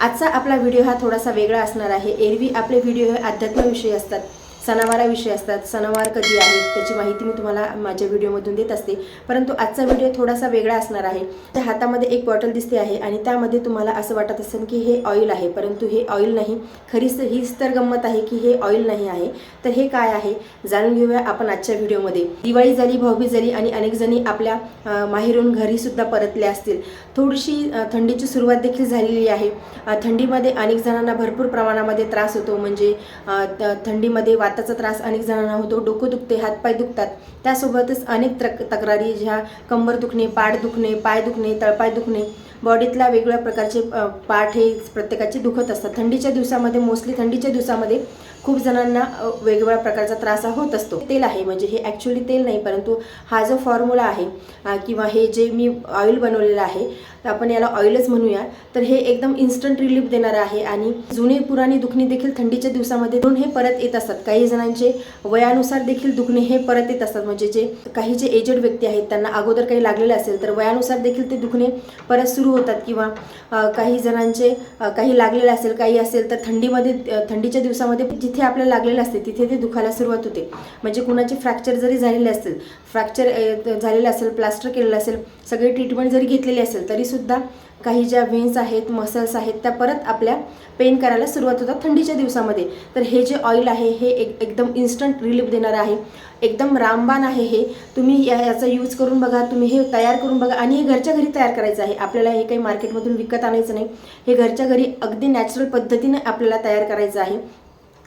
आजचा आपला व्हिडिओ हा थोडासा वेगळा असणार आहे. एरवी आपले व्हिडिओ हे आध्यात्मविषयी असतात. सणावाराविषयी असतात सणावार कधी आहेत त्याची माहिती मी तुम्हाला माझ्या व्हिडिओमधून देत असते. परंतु आजचा व्हिडिओ थोडासा वेगळा असणार आहे. त्या हातामध्ये एक बॉटल दिसते आहे आणि त्यामध्ये तुम्हाला असं वाटत असेल की हे ऑइल आहे परंतु हे ऑइल नाही. खरीच हीच तर गंमत आहे की हे ऑइल नाही आहे. तर हे काय आहे? जाणून घेऊया आपण आजच्या व्हिडिओमध्ये. दिवाळी झाली भाऊबीज झाली आणि अनेक जणी आपल्या माहेरून घरीसुद्धा परतले परतल्या असतील. थोडीशी थंडीची सुरुवात देखील झालेली आहे. थंडीमध्ये अनेक जणांना भरपूर प्रमाणामध्ये त्रास होतो. म्हणजे त- थंडीमध्ये वाताचा त्रास अनेक जणांना होतो. डोकं दुखते हातपाय दुखतात. त्यासोबतच अनेक तक तक्रारी ज्या कंबर दुखणे पाठ दुखणे पाय दुखणे तळपाय दुखणे बॉडीतल्या वेगवेगळ्या प्रकारचे पाठ हे प्रत्येकाचे दुखत असतात. थंडीच्या दिवसामध्ये मोस्टली थंडीच्या दिवसामध्ये खूप जणांना वेगवेगळ्या प्रकारचा त्रास हा होत असतो. तेल आहे म्हणजे हे ॲक्च्युली तेल नाही परंतु हा जो फॉर्म्युला आहे किंवा हे जे मी ऑइल बनवलेलं आहे आपण याला ऑइलच म्हणूया तर हे एकदम इन्स्टंट रिलीफ देणारं आहे आणि जुने पुराणी दुखणी देखील थंडीच्या दिवसामध्ये दोन हे परत येत असतात. काही जणांचे वयानुसार देखील दुखणे हे परत येत असतात म्हणजे जे काही जे एजड व्यक्ती आहेत त्यांना अगोदर काही लागलेलं असेल तर वयानुसार देखील ते दुखणे परत सुरू होतात किंवा काही जणांचे काही लागलेलं असेल काही असेल तर थंडीमध्ये थंडीच्या दिवसामध्ये जिथे आपल्याला लागलेलं असते तिथे ते दुखायला सुरुवात होते. म्हणजे कुणाचे फ्रॅक्चर जरी झालेले असतील फ्रॅक्चर झालेलं असेल प्लास्टर केलेलं असेल सगळी ट्रीटमेंट जरी घेतलेली असेल तरीसुद्धा काही ज्या वेन्स आहेत मसल्स आहेत त्या परत आपल्या पेन करायला सुरुवात होतात थंडीच्या दिवसामध्ये. तर हे जे ऑइल आहे हे एक एकदम इन्स्टंट रिलीफ देणारं आहे. एकदम रामबाण आहे हे. तुम्ही या याचा यूज करून बघा तुम्ही हे तयार करून बघा. आणि हे घरच्या घरी तयार करायचं आहे. आपल्याला हे काही मार्केटमधून विकत आणायचं नाही. हे घरच्या घरी अगदी नॅचरल पद्धतीने आपल्याला तयार करायचं आहे.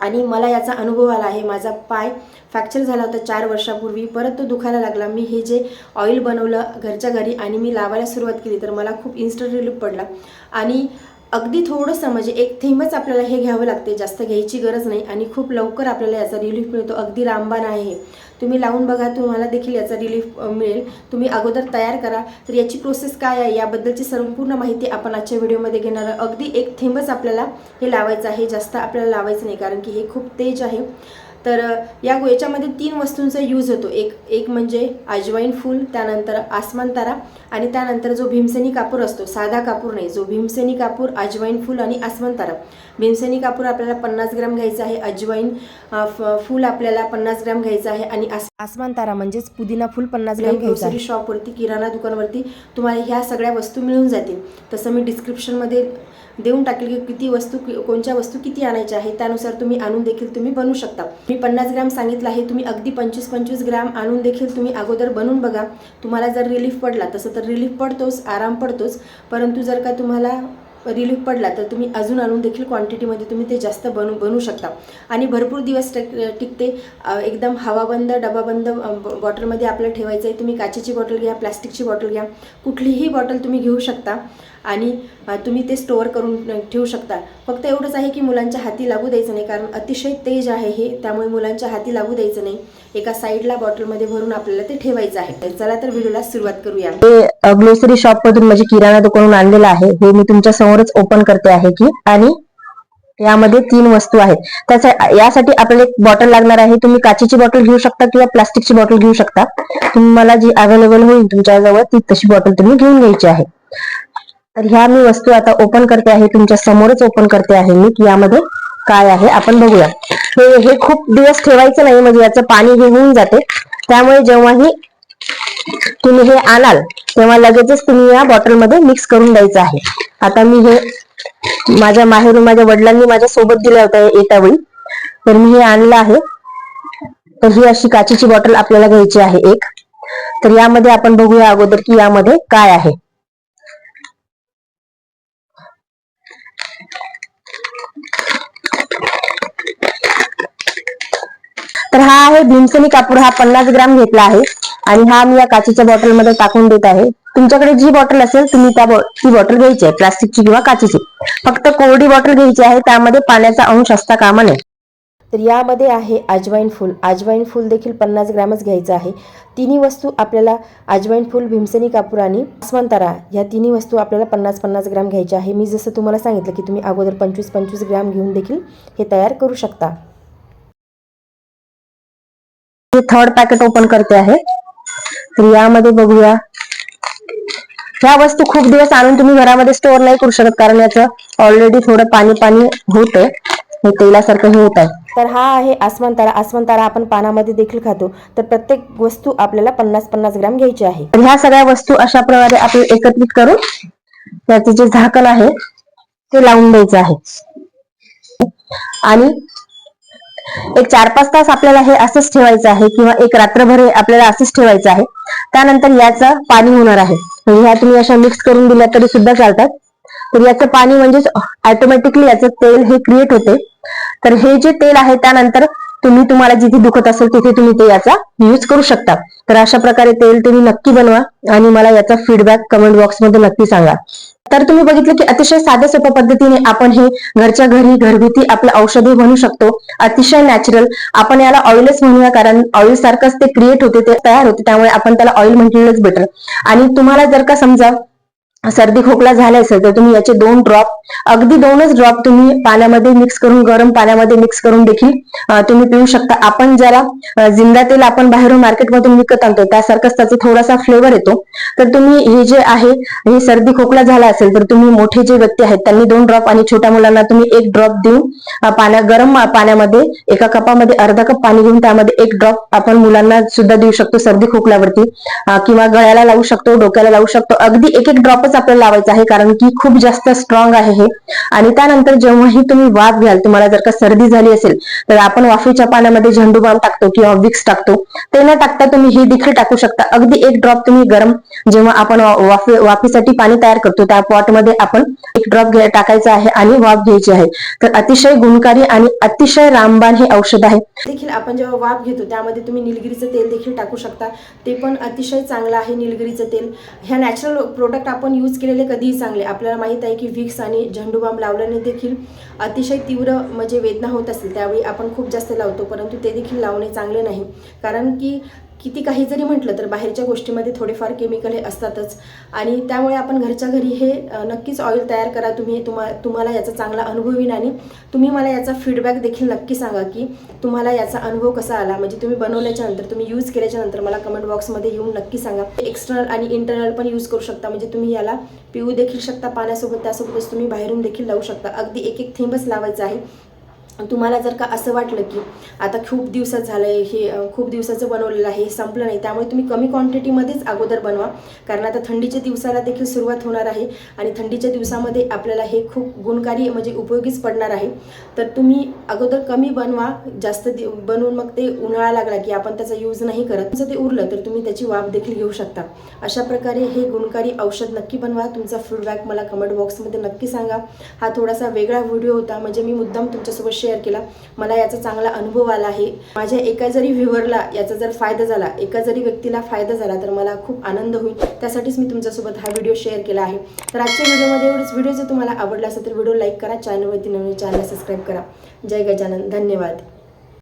आणि मला याचा अनुभव आला आहे. माझा पाय फ्रॅक्चर झाला होता चार वर्षापूर्वी. परत तो दुखायला लागला. मी हे जे ऑइल बनवलं घरच्या घरी आणि मी लावायला सुरुवात केली तर मला खूप इन्स्टंट रिलीफ पडला. आणि अगदी थोडंसं म्हणजे एक थेंबच आपल्याला हे घ्यावं लागते जास्त घ्यायची गरज नाही आणि खूप लवकर आपल्याला याचा रिलीफ मिळतो. अगदी रामबाण आहे तुम्ही लावून बघा तुम्हाला देखील याचा रिलीफ मिळेल. तुम्ही अगोदर तयार करा. तर याची प्रोसेस काय आहे? याबद्दलची संपूर्ण माहिती आपण आजच्या व्हिडिओमध्ये घेणार अगदी एक थेंबच आपल्याला हे लावायचं आहे. जास्त आपल्याला लावायचं नाही कारण की हे खूप तेज आहे. तर या याच्यामध्ये तीन वस्तूंचा यूज होतो. एक एक म्हणजे अजवाईन फूल त्यानंतर आसमान तारा आणि त्यानंतर जो भीमसेनी कापूर असतो साधा कापूर नाही जो भीमसेनी कापूर अजवाईन फूल आणि आसमान तारा. भीमसेनी कापूर आपल्याला पन्नास ग्रॅम घ्यायचं आहे अजवाईन फूल आपल्याला पन्नास ग्रॅम घ्यायचं आहे आणि आस आसमान तारा म्हणजेच पुदिना फूल पन्नास ग्रॅम घ्यायचं शॉपवरती किराणा दुकानवरती तुम्हाला ह्या सगळ्या वस्तू मिळून जातील. तसं मी डिस्क्रिप्शनमध्ये देऊन टाकेल की किती वस्तू कोणत्या वस्तू किती आणायच्या आहे त्यानुसार तुम्ही आणून देखील तुम्ही बनवू शकता. मी पन्नास ग्रॅम सांगितलं आहे तुम्ही अगदी पंचवीस पंचवीस ग्रॅम आणून देखील तुम्ही अगोदर बनवून बघा. तुम्हाला जर रिलीफ पडला तसं तर रिलीफ पडतोच आराम पडतोच. परंतु जर का तुम्हाला रिलीफ पडला तर तुम्ही अजून आणून देखील क्वांटिटीमध्ये तुम्ही ते जास्त बनू बनवू शकता. आणि भरपूर दिवस टिक टिकते. एकदम हवाबंद डबाबंद बॉटलमध्ये आपल्याला ठेवायचं आहे. तुम्ही काचेची बॉटल घ्या प्लास्टिकची बॉटल घ्या. कुठलीही बॉटल तुम्ही घेऊ शकता. आणि तुम्ही ते स्टोअर करून ठेवू शकता. फक्त एवढंच आहे की मुलांच्या हाती लागू द्यायचं नाही कारण अतिशय तेज आहे हे. त्यामुळे मुलांच्या हाती लागू द्यायचं नाही. एका साईडला बॉटलमध्ये भरून आपल्याला ते ठेवायचं आहे. चला तर व्हिडिओला सुरुवात करूया. ग्लोसरी शॉप मधून म्हणजे किराणा दुकानून आणलेलं आहे. हे मी तुमच्या समोरच ओपन करते आहे की. आणि यामध्ये तीन वस्तू आहेत. त्याचा यासाठी आपल्याला एक बॉटल लागणार आहे. तुम्ही काचेची बॉटल घेऊ शकता किंवा प्लास्टिकची बॉटल घेऊ शकता. तुम्हाला जी अवेलेबल होईल तुमच्या जवळ ती तशी बॉटल तुम्ही घेऊन घ्यायची आहे. तर ह्या मी वस्तू आता ओपन करते आहे. तुमच्या समोरच ओपन करते आहे मी. की यामध्ये काय आहे आपण बघूया. हे हे खूप दिवस ठेवायचं नाही. म्हणजे याचं पाणी हे होऊन जाते. त्यामुळे जेव्हाही तुम्ही हे आणाल तेव्हा लगेचच तुम्ही या बॉटलमध्ये मिक्स करून द्यायचं आहे. आता मी हे माझ्या माहेरून माझ्या वडिलांनी माझ्या सोबत दिल्या होत्या येत्या वेळी तर मी हे आणलं आहे. तर ही अशी काचेची बॉटल आपल्याला घ्यायची आहे एक. तर यामध्ये आपण बघूया अगोदर की यामध्ये काय आहे. तर हा आहे भीमसनी कापूर हा पन्नास ग्राम घेतला आहे. आणि हा मी या काचेच्या बॉटलमध्ये टाकून देत आहे. तुमच्याकडे जी बॉटल असेल तुम्ही त्या ती बॉटल घ्यायची आहे प्लास्टिकची किंवा काचेची. फक्त कोरडी बॉटल घ्यायची आहे त्यामध्ये पाण्याचा अंश असता कामा नये. तर यामध्ये आहे अजवाईन फूल. अजवाईन फूल देखील पन्नास ग्रॅमच घ्यायचं आहे. तिन्ही वस्तू आपल्याला अजवाईन फूल भीमसेनी कापूर आणि आसमानतारा या तिन्ही वस्तू आपल्याला पन्नास पन्नास ग्रॅम घ्यायच्या आहे. मी जसं तुम्हाला सांगितलं की तुम्ही अगोदर पंचवीस पंचवीस ग्रॅम घेऊन देखील हे तयार करू शकता. थर्ड पॅकेट ओपन करते आहे. तर यामध्ये बघूया. ह्या वस्तू खूप दिवस आणून तुम्ही घरामध्ये स्टोअर नाही करू शकत कारण याचं ऑलरेडी थोडं पाणी पाणी होत हे तेलासारखं हे होत आहे तर हा आहे आसमान तारा. आसमान तारा आपण पानामध्ये देखील खातो. तर प्रत्येक वस्तू आपल्याला पन्नास पन्नास ग्राम घ्यायची आहे. तर ह्या सगळ्या वस्तू अशा प्रकारे आपण एकत्रित करून त्याचे जे झाकण आहे ते लावून द्यायचं आहे. आणि एक चार पाच तास आपल्याला हे असंच ठेवायचं आहे किंवा एक रात्रभर हे आपल्याला असंच ठेवायचं आहे. त्यानंतर याचं पाणी होणार आहे. म्हणजे ह्या तुम्ही अशा मिक्स करून दिल्या तरी सुद्धा चालतात. तर याचं पाणी म्हणजेच ऑटोमॅटिकली याचं तेल हे क्रिएट होते. तर हे जे तेल आहे त्यानंतर तुम्ही तुम्हाला जिथे दुखत असेल तिथे तुम्ही ते याचा यूज करू शकता. तर अशा प्रकारे तेल तुम्ही नक्की बनवा आणि मला याचा फीडबॅक कमेंट बॉक्समध्ये नक्की सांगा. तर तुम्ही बघितलं की अतिशय साध्या सोप्या पद्धतीने आपण हे घरच्या घरी घरगुती आपलं औषधे बनू शकतो. अतिशय नॅचरल आपण याला ऑइलच म्हणूया कारण ऑइल सारखंच ते क्रिएट होते ते तयार होते त्यामुळे आपण त्याला ऑइल म्हटलेलंच बेटर आणि तुम्हाला जर का समजा सर्दी खोकला झाला असेल तर तुम्ही याचे दोन ड्रॉप अगदी दोनच ड्रॉप तुम्ही पाण्यामध्ये मिक्स करून गरम पाण्यामध्ये मिक्स करून देखील तुम्ही पिऊ शकता. आपण ज्याला जिंदा तेल आपण बाहेरून मार्केटमधून विकत आणतो त्यासारखंच त्याचा थोडासा फ्लेवर येतो. तर तुम्ही हे जे आहे हे सर्दी खोकला झाला असेल तर तुम्ही मोठे जे व्यक्ती आहेत त्यांनी दोन ड्रॉप आणि छोट्या मुलांना तुम्ही एक ड्रॉप देऊन पाण्या गरम पाण्यामध्ये एका कपामध्ये अर्धा कप पाणी घेऊन त्यामध्ये एक ड्रॉप आपण मुलांना सुद्धा देऊ शकतो सर्दी खोकल्यावरती. किंवा गळ्याला लावू शकतो डोक्याला लावू शकतो. अगदी एक एक ड्रॉपच आपल्याला लावायचा आहे कारण की खूप जास्त स्ट्रॉंग आहे. आहे. आणि त्यानंतर जेव्हाही तुम्ही वाफ घ्याल तुम्हाला जर का सर्दी झाली असेल तर आपण वाफेच्या पाण्यामध्ये झेंडू बाम टाकतो किंवा विक्स टाकतो. ते न टाकता तुम्ही हे देखील टाकू शकता. अगदी एक ड्रॉप तुम्ही गरम जेव्हा आपण वाफे वाफेसाठी पाणी तयार करतो त्या पॉटमध्ये आपण एक ड्रॉप टाकायचा आहे आणि वाफ घ्यायची आहे. तर अतिशय गुणकारी आणि अतिशय रामबाण हे औषध आहे. देखील आपण जेव्हा वाफ घेतो त्यामध्ये तुम्ही निलगिरीचं तेल देखील टाकू शकता. ते पण अतिशय चांगलं आहे निलगिरीचं तेल. ह्या नॅचरल प्रोडक्ट आपण यूज केलेले कधीही चांगले. आपल्याला माहीत आहे की विक्स आणि झंडूबाम लावल्याने देखील अतिशय तीव्र म्हणजे वेदना होत असेल त्यावेळी आपण खूप जास्त लावतो परंतु ते देखील लावणे चांगले नाही. कारण की किती काही जरी म्हटलं तर बाहेरच्या गोष्टीमध्ये थोडेफार केमिकल हे असतातच. आणि त्यामुळे आपण घरच्या घरी हे नक्कीच ऑइल तयार करा. तुम्ही तुम्हा तुम्हाला याचा चांगला अनुभव येईल आणि तुम्ही मला याचा फीडबॅक देखील नक्की सांगा की तुम्हाला याचा अनुभव कसा आला. म्हणजे तुम्ही बनवल्याच्या नंतर तुम्ही यूज केल्याच्यानंतर मला कमेंट बॉक्समध्ये येऊन नक्की सांगा. एक्सटर्नल आणि इंटरनल पण यूज करू शकता. म्हणजे तुम्ही याला पिऊ देखील शकता पाण्यासोबत त्यासोबतच तुम्ही बाहेरून देखील लावू शकता. अगदी एक एक थेंबच लावायचं आहे. तुम्हाला जर का असं वाटलं की आता खूप दिवसात झालं आहे हे खूप दिवसाचं बनवलेलं आहे हे संपलं नाही त्यामुळे तुम्ही कमी क्वांटिटीमध्येच अगोदर बनवा. कारण आता थंडीच्या दिवसाला देखील सुरुवात होणार आहे आणि थंडीच्या दिवसामध्ये आपल्याला हे खूप गुणकारी म्हणजे उपयोगीच पडणार आहे. तर तुम्ही अगोदर कमी बनवा जास्त दि बनवून मग ते उन्हाळा लागला की आपण त्याचा यूज नाही करत. तुमचं ते उरलं तर तुम्ही त्याची वाफ देखील घेऊ शकता. अशा प्रकारे हे गुणकारी औषध नक्की बनवा. तुमचा फीडबॅक मला कमेंट बॉक्समध्ये नक्की सांगा. हा थोडासा वेगळा व्हिडिओ होता म्हणजे मी मुद्दाम तुमच्यासोबत शेअर केला. मला याचा चांगला अनुभव आला आहे. माझ्या एका जरी व्ह्युअरला याचा जर फायदा झाला एका जरी व्यक्तीला फायदा झाला तर मला खूप आनंद होईल. त्यासाठीच मी तुमच्यासोबत हा व्हिडिओ शेअर केला आहे. तर आजच्या व्हिडिओमध्ये एवढंच. व्हिडिओ जर तुम्हाला आवडला असेल तर व्हिडिओ लाईक करा. चॅनलवरती नवीन चॅनल सबस्क्राईब करा. जय गजानन. धन्यवाद.